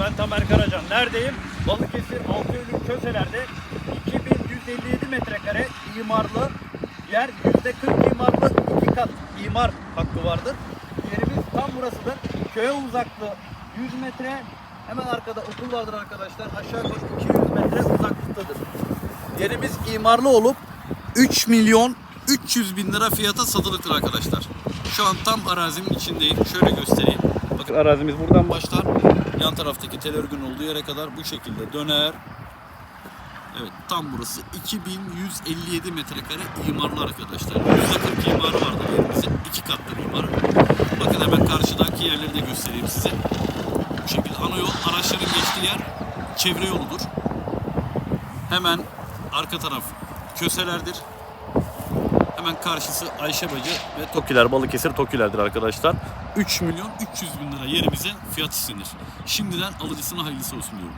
ben Tamer Karacan. Neredeyim? Balıkesir Altıyölü Köseler'de 2157 metrekare imarlı yer %40 imarlı iki kat imar hakkı vardır. Yerimiz tam burasıdır. Köye uzaklığı 100 metre. Hemen arkada okul vardır arkadaşlar. Aşağı yukarı 200 metre uzaklıktadır. Yerimiz imarlı olup 3 milyon 300 bin lira fiyata satılıktır arkadaşlar. Şu an tam arazinin içindeyim. Şöyle göstereyim. Bakın arazimiz buradan başlar. Yan taraftaki tel örgün olduğu yere kadar bu şekilde döner. Evet tam burası 2157 metrekare imarlı arkadaşlar. %40 imarı vardır yerimizin. iki katlı imarı. Bakın hemen karşıdaki yerleri de göstereyim size. Bu şekilde ana yol araçların geçtiği yer çevre yoludur. Hemen arka taraf köselerdir. Hemen karşısı Ayşe Bacı ve Tokiler, Balıkesir Tokiler'dir arkadaşlar. 3 milyon 300 bin lira yerimizin fiyat istenir. Şimdiden alıcısına hayırlısı olsun diyorum.